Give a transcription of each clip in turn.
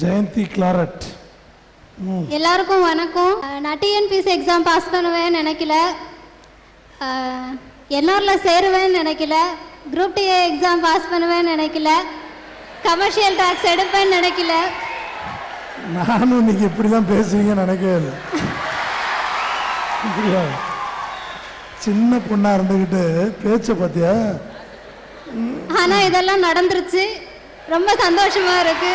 Jayanthi Claret. எல்லாருக்கும் வணக்கம். நான் டிஎன்பிசி எக்ஸாம் பாஸ் பண்ணுவேன்னு நினைக்கல. என்ஆரில் சேருவேன்னு நினைக்கல. குரூப் டி எக்ஸாம் பாஸ் பண்ணுவேன்னு நினைக்கல. கமர்ஷியல் டாக்ஸ் எடுப்பேன்னு நினைக்கல. நானும் இன்னைக்கு இப்படிலாம் பேசுவீங்கன்னு நினைக்கவே இல்லை. சின்ன பொண்ணா இருந்துக்கிட்டு பேச்ச பார்த்தியா ஆனால் இதெல்லாம் நடந்துருச்சு. ரொம்ப சந்தோஷமா இருக்கு.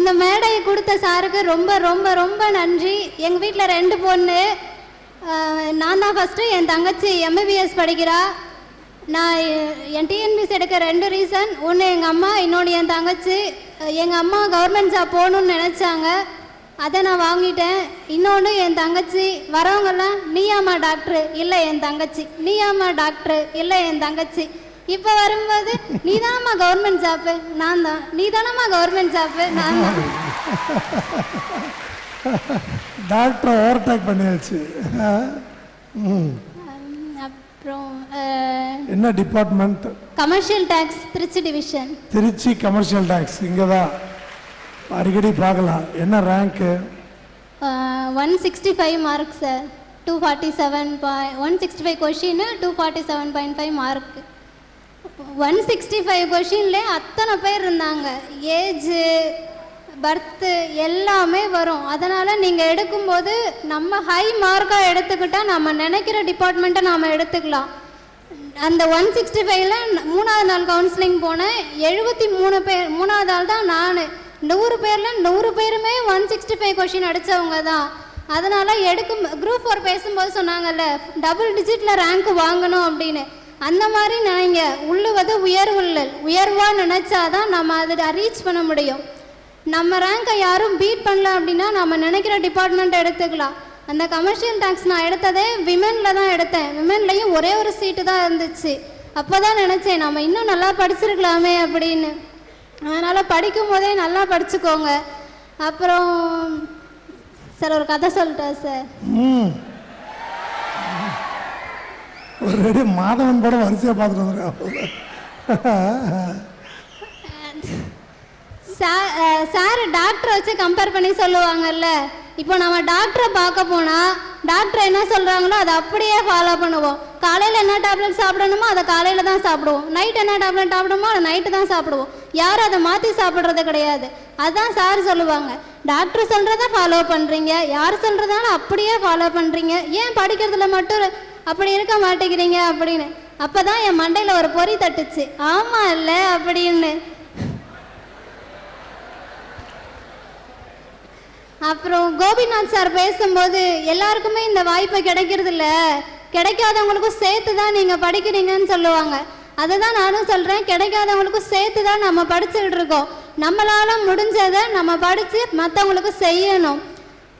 இந்த மேடையை கொடுத்த சாருக்கு ரொம்ப ரொம்ப ரொம்ப நன்றி. எங்கள் வீட்டில் ரெண்டு பொண்ணு. நான் தான் ஃபஸ்ட்டு என் தங்கச்சி எம்பிபிஎஸ் படிக்கிறா. நான் என் டிஎன்பிஎஸ் எடுக்க ரெண்டு ரீசன் ஒன்று எங்கள் அம்மா இன்னொன்று என் தங்கச்சி. எங்கள் அம்மா கவர்மெண்ட் ஜாப் போகணுன்னு நினச்சாங்க. அதை நான் வாங்கிட்டேன். இன்னொன்று என் தங்கச்சி. வரவங்கெல்லாம் நீயாம்மா டாக்டரு இல்லை என் தங்கச்சி. நீயாம்மா டாக்டரு இல்லை என் தங்கச்சி. இப்போ வரும்போது நீ தானம்மா கவர்மெண்ட் ஜாப்பு நான் தான் நீ தானம்மா கவர்மெண்ட் ஜாப்பு நான் தான் டாக்டரை ஓவர்டேக் பண்ணியாச்சு அப்புறம் என்ன department commercial tax Trichy division Trichy commercial tax இங்கே தான் அடிக்கடி பார்க்கலாம். என்ன rank one sixty five mark sir two forty seven by one sixty five question two forty seven point five mark one sixty five கொஷின்லே அத்தனை பேர் இருந்தாங்க. Age பர்த்து எல்லாமே வரும். அதனால் நீங்கள் எடுக்கும்போது நம்ம ஹை மார்க்காக எடுத்துக்கிட்டால் நம்ம நினைக்கிற டிபார்ட்மெண்ட்டை நாம் எடுத்துக்கலாம். அந்த ஒன் சிக்ஸ்டி ஃபைவ்ல மூணாவது நாள் கவுன்சிலிங் போனேன். எழுபத்தி மூணு பேர் மூணாவது நாள் தான் நான். நூறு பேரில் நூறு பேருமே ஒன் சிக்ஸ்டி ஃபைவ் கொஷின் அடித்தவங்க தான். அதனால் எடுக்கும் குரூப் ஃபோர் பேசும்போது சொன்னாங்கல்ல டபுள் டிஜிட்டில் ரேங்க் வாங்கணும் அப்படின்னு. அந்த மாதிரி நினைங்க உள்ளுவது உயர்வுள்ளல் உயர்வாக நினச்சாதான் நம்ம அதை ரீச் பண்ண முடியும். நம்ம ரேங்கை யாரும் பீட் பண்ணல அப்படின்னா நம்ம நினைக்கிற டிபார்ட்மெண்ட் எடுத்துக்கலாம். அந்த கமர்ஷியல் டேக்ஸ் நான் எடுத்ததே விமனில் தான் எடுத்தேன். விமன்லேயும் ஒரே ஒரு சீட்டு தான் இருந்துச்சு. அப்போ தான் நினச்சேன் நம்ம இன்னும் நல்லா படிச்சிருக்கலாமே அப்படின்னு. அதனால் படிக்கும் போதே நல்லா படிச்சுக்கோங்க. அப்புறம் சார் ஒரு கதை சொல்லிட்டேன் சார். ம். ஒரு ரெடி மாதவன் படம் வரிசையாக பார்த்துட்டு வந்திருக்கான் சார் சார் டாக்டரை வச்சு கம்பேர் பண்ணி சொல்லுவாங்கல்ல. இப்போ நம்ம டாக்டரை பார்க்க போனால் டாக்டர் என்ன சொல்கிறாங்களோ அதை அப்படியே ஃபாலோ பண்ணுவோம். காலையில் என்ன டேப்லெட் சாப்பிடணுமோ அதை காலையில் தான் சாப்பிடுவோம். நைட் என்ன டேப்லெட் சாப்பிடணுமோ அதை நைட்டு தான் சாப்பிடுவோம். யாரும் அதை மாற்றி சாப்பிட்றது கிடையாது. அதுதான் சார் சொல்லுவாங்க. டாக்டர் சொல்கிறத ஃபாலோ பண்ணுறீங்க யார் சொல்கிறதாலும் அப்படியே ஃபாலோ பண்ணுறீங்க ஏன் படிக்கிறதுல மட்டும் அப்படி இருக்க மாட்டேங்கிறீங்க அப்படின்னு. அப்போ தான் என் மண்டையில் ஒரு பொறி தட்டுச்சு. ஆமாம் இல்லை அப்படின்னு. அப்புறம் கோபிநாத் சார் பேசும்போது எல்லாருக்குமே இந்த வாய்ப்பு கிடைக்கிறது இல்ல கிடைக்காதவங்களுக்கும் சேர்த்து தான் நீங்கள் படிக்கிறீங்கன்னு சொல்லுவாங்க. அதை தான் நானும் சொல்கிறேன் கிடைக்காதவங்களுக்கும் சேர்த்து தான் நம்ம படிச்சுக்கிட்டு இருக்கோம். நம்மளால முடிஞ்சதை நம்ம படித்து மற்றவங்களுக்கு செய்யணும்.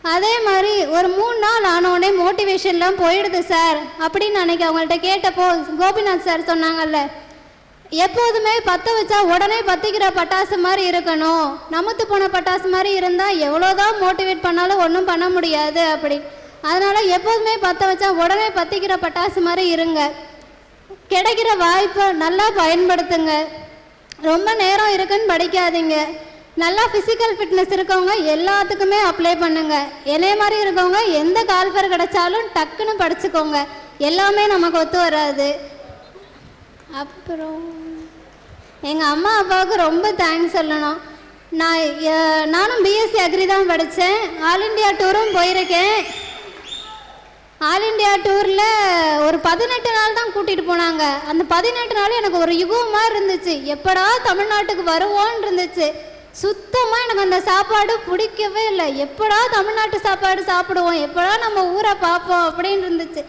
அதே மாதிரி ஒரு மூணு நாள் ஆனோடனே மோட்டிவேஷன்லாம் போயிடுது சார் அப்படின்னு அன்னைக்கு அவங்கள்ட்ட கேட்டப்போ கோபிநாத் சார் சொன்னாங்கல்ல எப்போதுமே பற்ற வச்சா உடனே பற்றிக்கிற பட்டாசு மாதிரி இருக்கணும். நமத்து போன பட்டாசு மாதிரி இருந்தால் எவ்வளோதான் மோட்டிவேட் பண்ணாலும் ஒன்றும் பண்ண முடியாது அப்படி. அதனால் எப்போதுமே பற்ற வச்சா உடனே பற்றிக்கிற பட்டாசு மாதிரி இருங்க. கிடைக்கிற வாய்ப்பை நல்லா பயன்படுத்துங்க. ரொம்ப நேரம் இருக்குன்னு படிக்காதீங்க. நல்லா ஃபிசிக்கல் ஃபிட்னஸ் இருக்கவங்க எல்லாத்துக்குமே அப்ளை பண்ணுங்க. என்னைய மாதிரி இருக்கவங்க எந்த கால்பர் கிடைச்சாலும் டக்குன்னு படிச்சுக்கோங்க. எல்லாமே நமக்கு ஒத்து வராது. அப்புறம் எங்கள் அம்மா அப்பாவுக்கு ரொம்ப தேங்க்ஸ் சொல்லணும். நான் நானும் பிஎஸ்சி அக்ரி தான் படித்தேன் ஆல் இண்டியா டூரும் போயிருக்கேன். ஆல் இண்டியா டூரில் ஒரு பதினெட்டு நாள் தான் கூட்டிகிட்டு போனாங்க. அந்த பதினெட்டு நாள் எனக்கு ஒரு யுகம் மாதிரி இருந்துச்சு. எப்படா தமிழ்நாட்டுக்கு வருவோன்னு இருந்துச்சு. சுத்தமாக எனக்கு அந்த சாப்பாடு பிடிக்கவே இல்லை. எப்படா தமிழ்நாட்டு சாப்பாடு சாப்பிடுவோம்? எப்படா நம்ம ஊரை பார்ப்போம் அப்படின்னு இருந்துச்சு.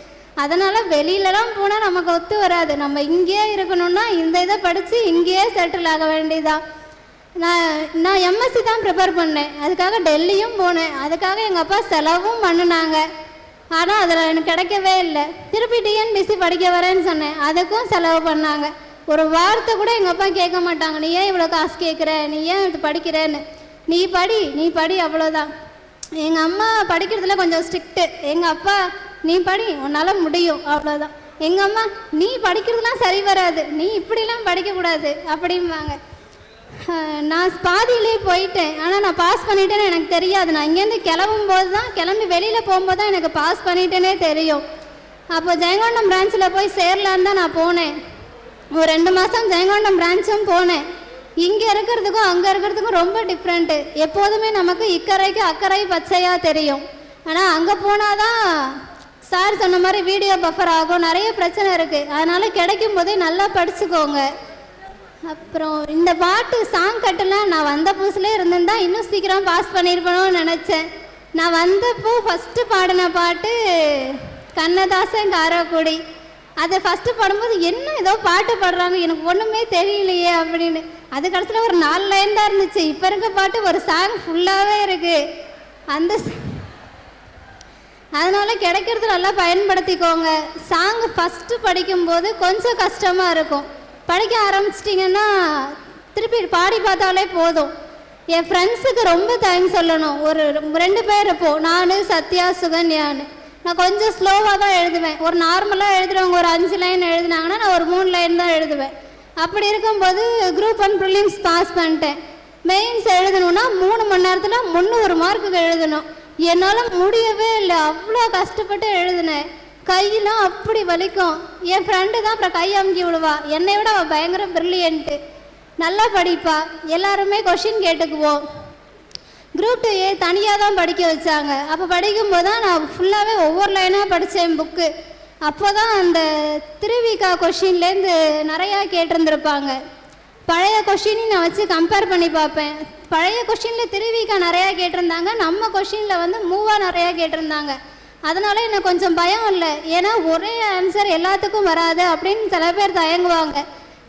அதனால் வெளியிலலாம் போனால் நமக்கு ஒத்து வராது. நம்ம இங்கேயே இருக்கணும்னா இந்த இதை படித்து இங்கேயே செட்டில் ஆக வேண்டியதான் நான் நான் எம்எஸ்சி தான் ப்ரிப்பேர் பண்ணேன். அதுக்காக டெல்லியும் போனேன். அதுக்காக எங்கள் அப்பா செலவும் பண்ணினாங்க. ஆனால் அதில் எனக்கு கிடைக்கவே இல்லை. திருப்பி டிஎன்பிசி படிக்க வரேன்னு சொன்னேன். அதுக்கும் செலவு பண்ணாங்க. ஒரு வார்த்தை கூட எங்கள் அப்பா கேட்க மாட்டாங்க. நீ ஏன் இவ்வளோ காசு கேட்குற? நீ ஏன் இது படிக்கிறேன்னு? நீ படி நீ படி அவ்வளோதான் எங்கள் அம்மா படிக்கிறதுல கொஞ்சம் ஸ்ட்ரிக்ட்டு எங்கள் அப்பா நீ படி உன்னால் முடியும் அவ்வளோதான் எங்கள் அம்மா நீ படிக்கிறதுலாம் சரி வராது. நீ இப்படிலாம் படிக்கக்கூடாது. அப்படிம்பாங்க. நான் பாதியிலே போயிட்டேன். ஆனால் நான் பாஸ் பண்ணிட்டேன்னு எனக்கு தெரியாது. நான் இங்கேருந்து கிளம்பும் போது தான் கிளம்பி வெளியில் போகும்போது தான் எனக்கு பாஸ் பண்ணிட்டேனே தெரியும். அப்போ ஜெயங்கொண்டம் பிரான்ச்சில் போய் சேரலான்னு தான் நான் போனேன். ஒரு ரெண்டு மாதம் ஜெயங்கொண்டம் பிரான்ச்சும் போனேன். இங்கே இருக்கிறதுக்கும் அங்கே இருக்கிறதுக்கும் ரொம்ப டிஃப்ரெண்ட்டு எப்போதுமே நமக்கு இக்கரைக்கு அக்கறை பச்சையாக தெரியும். ஆனால் அங்கே போனால் தான் சார் சொன்ன மாதிரி வீடியோ பஃபர் ஆகும். நிறைய பிரச்சனை இருக்குது அதனால் கிடைக்கும் போதே நல்லா படிச்சுக்கோங்க. அப்புறம் இந்த பாட்டு சாங் கட்டெல்லாம் நான் வந்த புதுசுலேயே இருந்திருந்தா இன்னும் சீக்கிரம் பாஸ் பண்ணியிருப்பேனோன்னு நினச்சேன். நான் வந்தப்போ ஃபஸ்ட்டு பாடின பாட்டு கண்ணதாசன் காரக்குடி. அதை ஃபஸ்ட்டு பாடும்போது என்ன ஏதோ பாட்டு பாடுறாங்க எனக்கு ஒன்றுமே தெரியலையே அப்படின்னு. அது கடைசியில் ஒரு நாலு லைன் தான் இருந்துச்சு. இப்போ இருக்க பாட்டு ஒரு சாங் ஃபுல்லாகவே இருக்குது அந்த அதனால் கிடைக்கிறது நல்லா பயன்படுத்திக்கோங்க. சாங்கு ஃபஸ்ட்டு படிக்கும்போது கொஞ்சம் கஷ்டமாக இருக்கும். படிக்க ஆரம்பிச்சிட்டிங்கன்னா திருப்பி பாடி பார்த்தாலே போதும். என் ஃப்ரெண்ட்ஸுக்கு ரொம்ப தேங்க்ஸ் சொல்லணும். ஒரு ரெண்டு பேர் இருப்போம். நான் சத்யா சுகன்யான்னு. நான் கொஞ்சம் ஸ்லோவாக தான் எழுதுவேன். ஒரு நார்மலாக எழுதுறவங்க ஒரு அஞ்சு லைன் எழுதுனாங்கன்னா நான் ஒரு மூணு லைன் தான் எழுதுவேன். அப்படி இருக்கும்போது குரூப் ஒன் ப்ரிலிம்ஸ் பாஸ் பண்ணிட்டேன். மெயின்ஸ் எழுதணும்னா மூணு மணி நேரத்தில் முந்நூறு மார்க்குக்கு எழுதணும். என்னால் முடியவே இல்லை. அவ்வளோ கஷ்டப்பட்டு எழுதினேன். கையெல்லாம் அப்படி வலிக்கும். என் ஃப்ரெண்டு தான் அப்புறம் கை அமுக்கி விடுவா என்னை விட அவள் பயங்கர பிரில்லியன்ட்டு நல்லா படிப்பா. எல்லாருமே கொஷின் கேட்டுக்குவோம். குரூப் டூ ஏ தனியாக தான் படிக்க வச்சாங்க. அப்போ படிக்கும்போது தான் நான் ஃபுல்லாகவே ஒவ்வொரு லைனாக படித்தேன் புக்கு அப்போ தான் அந்த திருவிக்கா கொஷின்லேருந்து நிறையா கேட்டிருந்துருப்பாங்க. பழைய கொஷினையும் நான் வச்சு கம்பேர் பண்ணி பார்ப்பேன். பழைய கொஷினில் திருவிக்கா நிறையா கேட்டிருந்தாங்க. நம்ம கொஷினில் வந்து மூவா நிறையா கேட்டிருந்தாங்க. அதனால எனக்கு கொஞ்சம் பயம் இல்லை. ஏன்னா ஒரே ஆன்சர் எல்லாத்துக்கும் வராது அப்படின்னு சில பேர் தயங்குவாங்க.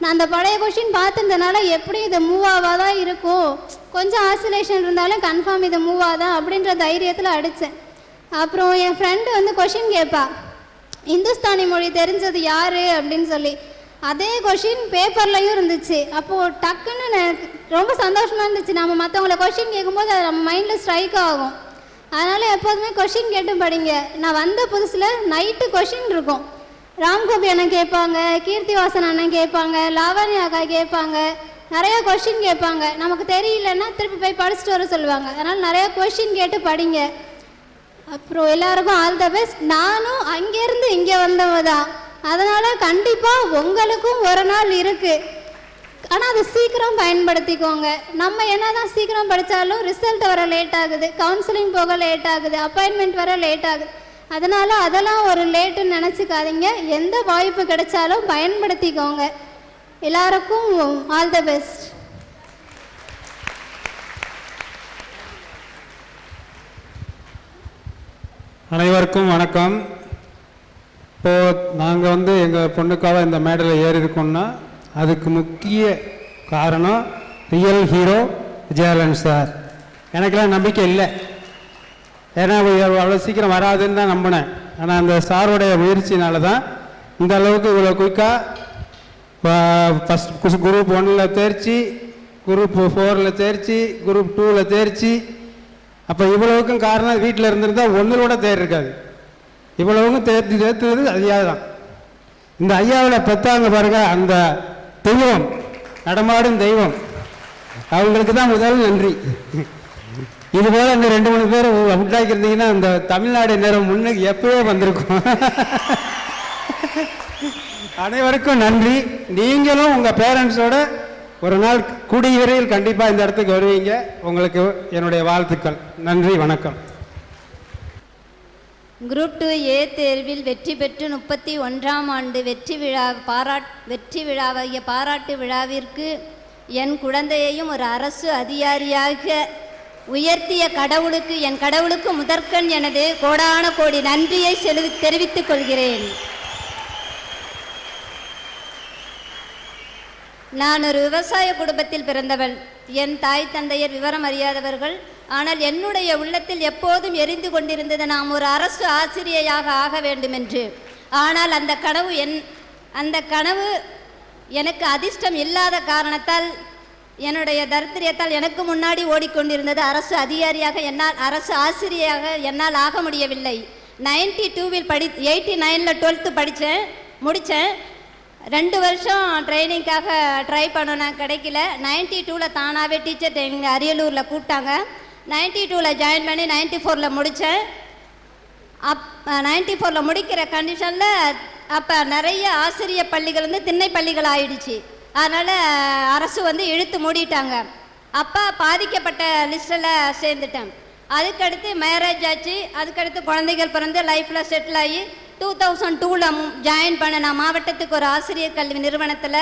நான் அந்த பழைய கொஷின் பார்த்துருந்தனால எப்படி இது மூவ் தான் இருக்கும்? கொஞ்சம் ஆசிலேஷன் இருந்தாலும் கன்ஃபார்ம் இது மூவாக தான் அப்படின்ற தைரியத்தில் அடித்தேன் அப்புறம் என் ஃப்ரெண்டு வந்து கொஷின் கேட்பா இந்துஸ்தானி மொழி தெரிஞ்சது யார்? அப்படின்னு சொல்லி. அதே கொஷின் பேப்பர்லையும் இருந்துச்சு. அப்போது டக்குன்னு எனக்கு ரொம்ப சந்தோஷமாக இருந்துச்சு. நம்ம மற்றவங்கள கொஷின் கேட்கும்போது அது நம்ம மைண்டில் ஸ்ட்ரைக் ஆகும். அதனால் எப்போதுமே கொஷின் கேட்டு படிங்க. நான் வந்த புதுசில் நைட்டு கொஷின் இருக்கும். ராம்கோபி அண்ணன் கேட்பாங்க கீர்த்திவாசன் அண்ணன் கேட்பாங்க லாவணி அக்கா கேட்பாங்க நிறைய கொஷின் கேட்பாங்க. நமக்கு தெரியலன்னா திருப்பி போய் படிச்சுட்டு வர சொல்லுவாங்க. அதனால் நிறைய கொஷின் கேட்டு படிங்க. அப்புறம் எல்லாருக்கும் ஆல் த பெஸ்ட் நானும் அங்கேருந்து இங்கே வந்தவ தான். அதனால் கண்டிப்பாக உங்களுக்கும் ஒரு நாள் இருக்குது ஆனால் அதை சீக்கிரம் பயன்படுத்திக்கோங்க. நம்ம என்ன தான் சீக்கிரம் படித்தாலும் ரிசல்ட் வர லேட் ஆகுது. கவுன்சிலிங் போக லேட் ஆகுது. அப்பாயின்மெண்ட் வர லேட் ஆகுது. அதனால் அதெல்லாம் ஒரு லேட்டுன்னு நினச்சிக்காதீங்க. எந்த வாய்ப்பு கிடைச்சாலும் பயன்படுத்திக்கோங்க. எல்லாருக்கும் ஆல் த பெஸ்ட் அனைவருக்கும் வணக்கம். இப்போது நாங்கள் வந்து எங்கள் பொண்ணுக்காக இந்த மேடையில் ஏறி இருக்கோம்னா அதுக்கு முக்கிய காரணம் ரியல் ஹீரோ விஜயாலன் சார். எனக்கெல்லாம் நம்பிக்கை இல்லை. ஏன்னா அவ்வளோ சீக்கிரம் வராதுன்னு தான் நம்பினேன். ஆனால் அந்த சாருடைய முயற்சினால தான் இந்த அளவுக்கு இவ்வளோ குயிக்காக ஃபஸ்ட் குரூப் ஒன்னில் தேர்ச்சி குரூப் ஃபோரில் தேர்ச்சி குரூப் டூவில் தேர்ச்சி. அப்போ இவ்வளவுக்கும் காரணம் வீட்டில் இருந்திருந்தால் ஒன்றில் கூட தேர் இருக்காது இவ்வளவுக்கும் தேர்த்தி தேர்த்துறது ஐயா தான் இந்த ஐயாவில் பெற்றாங்க பாருங்க அந்த தெய்வம் நடமாடும் தெய்வம். அவங்களுக்கு தான் முதல் நன்றி. இது போல இந்த ரெண்டு மூணு பேர் உண்டாக்கியிருந்தீங்கன்னா அந்த தமிழ்நாடு நேரம் முன்னுக்கு எப்பவே வந்திருக்கும். அனைவருக்கும் நன்றி. நீங்களும் உங்கள் பேரண்ட்ஸோட ஒரு நாள் கூடிய விரைவில் கண்டிப்பாக இந்த இடத்துக்கு வருவீங்க. உங்களுக்கு என்னுடைய வாழ்த்துக்கள். நன்றி வணக்கம். குரூப் டூ ஏ தேர்வில் வெற்றி பெற்று முப்பத்தி ஒன்றாம் ஆண்டு வெற்றி விழா பாராட் வெற்றி விழாவாகிய பாராட்டு விழாவிற்கு என் குழந்தையையும் ஒரு அரசு அதிகாரியாக உயர்த்திய கடவுளுக்கு என் கடவுளுக்கு முதற்கண் எனது கோடான கோடி நன்றியை செலு தெரிவித்துக் கொள்கிறேன். நான் ஒரு விவசாய குடும்பத்தில் பிறந்தவள். என் தாய் தந்தையர் விவரம் அறியாதவர்கள். ஆனால் என்னுடைய உள்ளத்தில் எப்போதும் எரிந்து கொண்டிருந்தது நாம் ஒரு அரசு ஆசிரியையாக ஆக வேண்டும் என்று ஆனால் அந்த கனவு என் அந்த கனவு எனக்கு அதிர்ஷ்டம் இல்லாத காரணத்தால் என்னுடைய தரித்திரியத்தால் எனக்கு முன்னாடி ஓடிக்கொண்டிருந்தது அரசு அதிகாரியாக என்னால் அரசு ஆசிரியராக என்னால் ஆக முடியவில்லை. நைன்டி டூவில் படி எயிட்டி நைனில் டுவெல்த்து படித்தேன் முடித்தேன். ரெண்டு வருஷம் ட்ரைனிங்காக ட்ரை பண்ணினேன் கிடைக்கல. நைன்டி டூவில் தானாகவே டீச்சர் ட்ரைனிங் அரியலூரில் கூப்பிட்டாங்க. நைன்டி டூவில் ஜாயின் பண்ணி நைன்டி ஃபோரில் முடித்தேன். அப் நைன்டி ஃபோரில் முடிக்கிற கண்டிஷனில் அப்போ நிறைய ஆசிரிய பள்ளிகள் வந்து திண்ணை பள்ளிகள் ஆயிடுச்சு. அதனால் அரசு வந்து இழுத்து மூடிட்டாங்க. அப்போ பாதிக்கப்பட்ட லிஸ்ட்டில் சேர்ந்துட்டேன். அதுக்கடுத்து மேரேஜ் ஆச்சு. அதுக்கடுத்து குழந்தைகள் பிறந்து லைஃப்பில் செட்டில் ஆகி டூ தௌசண்ட் டூவில் ஜாயின் பண்ணினேன் மாவட்டத்துக்கு ஒரு ஆசிரியர் கல்வி நிறுவனத்தில்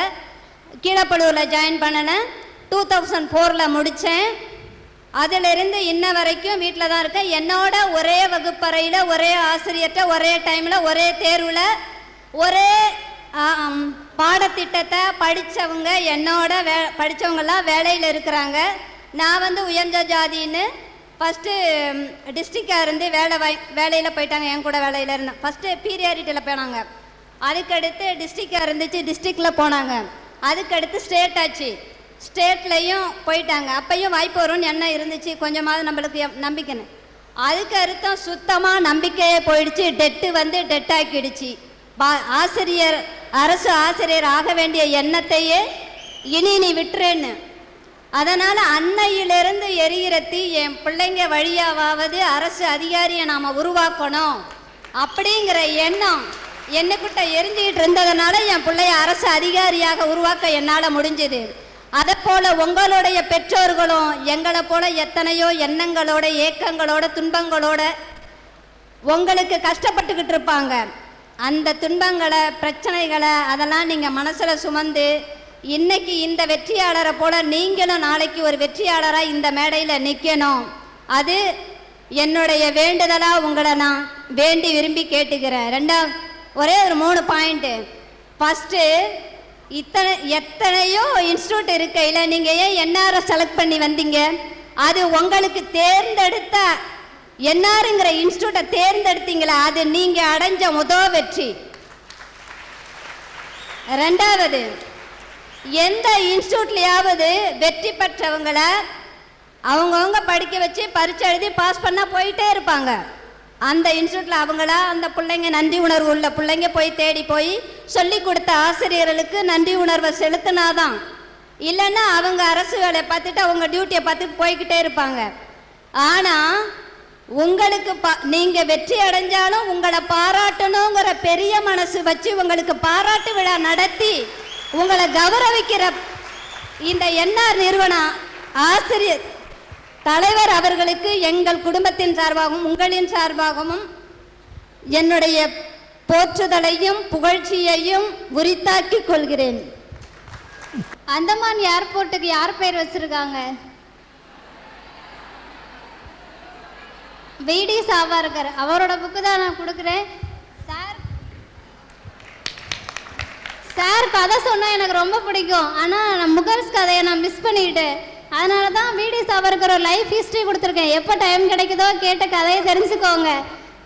கீழப்பழுவில் ஜாயின் பண்ணினேன். டூ தௌசண்ட் ஃபோரில் முடித்தேன் அதிலிருந்து இன்ன வரைக்கும் வீட்டில் தான் இருக்கேன். என்னோட ஒரே வகுப்பறையில் ஒரே ஆசிரியர்கிட்ட ஒரே டைமில் ஒரே தேர்வில் ஒரே பாடத்திட்டத்தை படித்தவங்க என்னோட வே படித்தவங்கெல்லாம் வேலையில் இருக்கிறாங்க. நான் வந்து உயர்ந்த ஜாதின்னு ஃபஸ்ட்டு டிஸ்ட்ரிக்டாக இருந்து வேலை வாய் வேலையில் போயிட்டாங்க என் கூட வேலையில் இருந்தேன் ஃபஸ்ட்டு பீரியாரிட்டியில் போனாங்க. அதுக்கடுத்து டிஸ்ட்ரிக்டாக இருந்துச்சு டிஸ்ட்ரிக்டில் போனாங்க. அதுக்கடுத்து ஸ்டேட் ஆச்சு. ஸ்டேட்லேயும் போயிட்டாங்க. அப்பையும் வாய்ப்பு வரும்னு என்ன இருந்துச்சு. கொஞ்சமாவது நம்மளுக்கு நம்பிக்கைன்னு. அதுக்கு அர்த்தம் சுத்தமாக நம்பிக்கையே போயிடுச்சு. டெட்டு வந்து டெட் ஆக்கிடுச்சு. ஆசிரியர் அரசு ஆசிரியர் ஆக வேண்டிய எண்ணத்தையே இனி நீ விட்டுறேன்னு. அதனால் அன்னையிலிருந்து எரிகிற தீ என் பிள்ளைங்க வழியாவது அரசு அதிகாரியை நாம் உருவாக்கணும். அப்படிங்கிற எண்ணம் என்னக்கிட்ட எரிஞ்சுக்கிட்டு இருந்ததுனால என் பிள்ளைய அரசு அதிகாரியாக உருவாக்க என்னால் முடிஞ்சது. அதை போல் உங்களுடைய பெற்றோர்களும் எங்களை போல எத்தனையோ எண்ணங்களோட ஏக்கங்களோட துன்பங்களோட உங்களுக்கு கஷ்டப்பட்டுக்கிட்டு இருப்பாங்க. அந்த துன்பங்களை பிரச்சனைகளை அதெல்லாம் நீங்கள் மனசில் சுமந்து இன்னைக்கு இந்த வெற்றியாளரை போல நீங்களும் நாளைக்கு ஒரு வெற்றியாளராக இந்த மேடையில் நிற்கணும் அது என்னுடைய வேண்டுதலாக உங்களை நான் வேண்டி விரும்பி கேட்டுக்கிறேன். ரெண்டா ஒரே ஒரு மூணு பாயிண்ட்டு ஃபஸ்ட்டு இத்தனை எத்தனையோ இன்ஸ்டியூட் இருக்கையில் நீங்கள் ஏன் என்ஆர்எஸ் செலக்ட் பண்ணி வந்தீங்க? அது உங்களுக்கு தேர்ந்தெடுத்த என்ஆருங்கிற இன்ஸ்டியூட்டை தேர்ந்தெடுத்தீங்களா அது நீங்கள் அடைஞ்ச முதல் வெற்றி. ரெண்டாவது எந்த இன்ஸ்டியூட்லையாவது வெற்றி பெற்றவங்கள அவங்கவுங்க படிக்க வச்சு பரீட்சை எழுதி பாஸ் பண்ணால் போயிட்டே இருப்பாங்க. அந்த இன்ஸ்டியூட்டில் அவங்களா அந்த பிள்ளைங்க நன்றி உணர்வு உள்ள பிள்ளைங்க போய் தேடி போய் சொல்லி கொடுத்த ஆசிரியர்களுக்கு நன்றி உணர்வை செலுத்தினாதான். இல்லைன்னா அவங்க அரசு வேலையை பார்த்துட்டு அவங்க டியூட்டியை பார்த்துட்டு போய்கிட்டே இருப்பாங்க. ஆனால் உங்களுக்கு பா நீங்கள் வெற்றி அடைஞ்சாலும் உங்களை பாராட்டணுங்கிற பெரிய மனசு வச்சு உங்களுக்கு பாராட்டு விழா நடத்தி உங்களை கௌரவிக்கிற இந்த என்ஆர் நிறுவனம் ஆசிரியர் தலைவர் அவர்களுக்கு எங்கள் குடும்பத்தின் சார்பாகவும் உங்களின் சார்பாகவும் என்னுடைய போற்றுதலையும் புகழ்ச்சியையும் உரித்தாக்கிக் கொள்கிறேன். அந்தமான் ஏர்போர்ட்டுக்கு யார் பேர் வச்சிருக்காங்க? விடி சாவார்கர் அவரோட புக்கு தான் நான் கொடுக்குறேன். சார் சார் கதை சொன்னால் எனக்கு ரொம்ப பிடிக்கும். ஆனால் நான் முகர்ஸ் கதையை நான் மிஸ் பண்ணிட்டேன். அதனால தான் விடி சாவர்கர் ஒரு லைஃப் ஹிஸ்ட்ரி கொடுத்துருக்கேன். எப்போ டைம் கிடைக்குதோ கேட்ட கதையை தெரிஞ்சுக்கோங்க.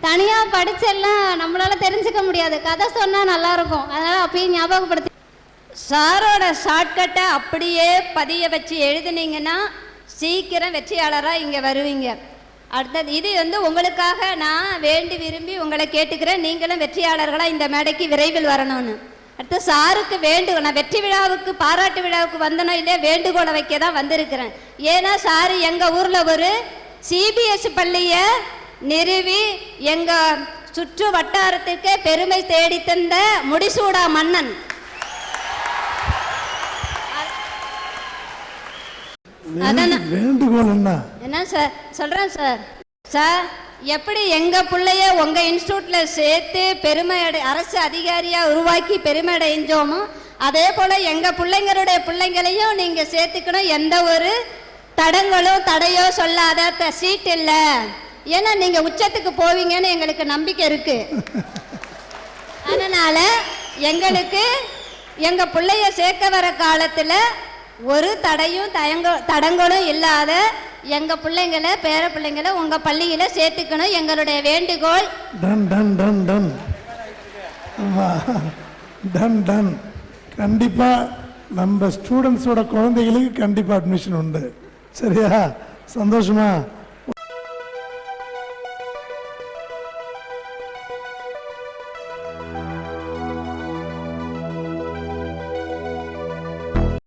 தனியாக படிச்செல்லாம் நம்மளால தெரிஞ்சுக்க முடியாது. கதை சொன்னால் நல்லாயிருக்கும் அதனால் அப்பயே ஞாபகப்படுத்தி சாரோட ஷார்ட்கட்டை அப்படியே பதிய வச்சு எழுதுனீங்கன்னா சீக்கிரம் வெற்றியாளராக இங்கே வருவீங்க. அடுத்தது இது வந்து உங்களுக்காக நான் வேண்டி விரும்பி உங்களை கேட்டுக்கிறேன். நீங்களும் வெற்றியாளர்களாக இந்த மேடைக்கு விரைவில் வரணும்னு. அடுத்து சாருக்கு வேண்டு நான் வெற்றி விழாவுக்கு பாராட்டு விழாவுக்கு வந்தனோ இல்லையா வேண்டுகோளை வைக்க தான் வந்திருக்கிறேன். ஏன்னா சாரு எங்கள் ஊரில் ஒரு சிபிஎஸ் பள்ளியை நிறுவி எங்கள் சுற்று வட்டாரத்துக்கு பெருமை தேடி தந்த முடிசூடா மன்னன். வேண்டுகோள் என்ன என்ன சார் சொல்கிறேன் சார் சார் எப்படி எங்கள் பிள்ளைய உங்கள் இன்ஸ்டியூட்டில் சேர்த்து பெருமை அடை அரசு அதிகாரியாக உருவாக்கி பெருமை அடைஞ்சோமோ அதே போல் எங்கள் பிள்ளைங்களுடைய பிள்ளைங்களையும் நீங்கள் சேர்த்துக்கணும். எந்த ஒரு தடங்களோ தடையோ சொல்லாத சீட் இல்லை. ஏன்னா நீங்கள் உச்சத்துக்கு போவீங்கன்னு எங்களுக்கு நம்பிக்கை இருக்குது அதனால் எங்களுக்கு எங்கள் பிள்ளைய சேர்க்க வர காலத்தில் ஒரு தடையும் தயங்க தடங்களும் இல்லாத எங்கள் பிள்ளைங்களை பேர பிள்ளைங்களை உங்கள் பள்ளியில் சேர்த்துக்கணும். எங்களுடைய வேண்டுகோள். டன் டன் டன் டன். டன் டன். கண்டிப்பாக நம்ம ஸ்டூடெண்ட்ஸோட குழந்தைகளுக்கு கண்டிப்பாக அட்மிஷன் உண்டு. சரியா? சந்தோஷமா?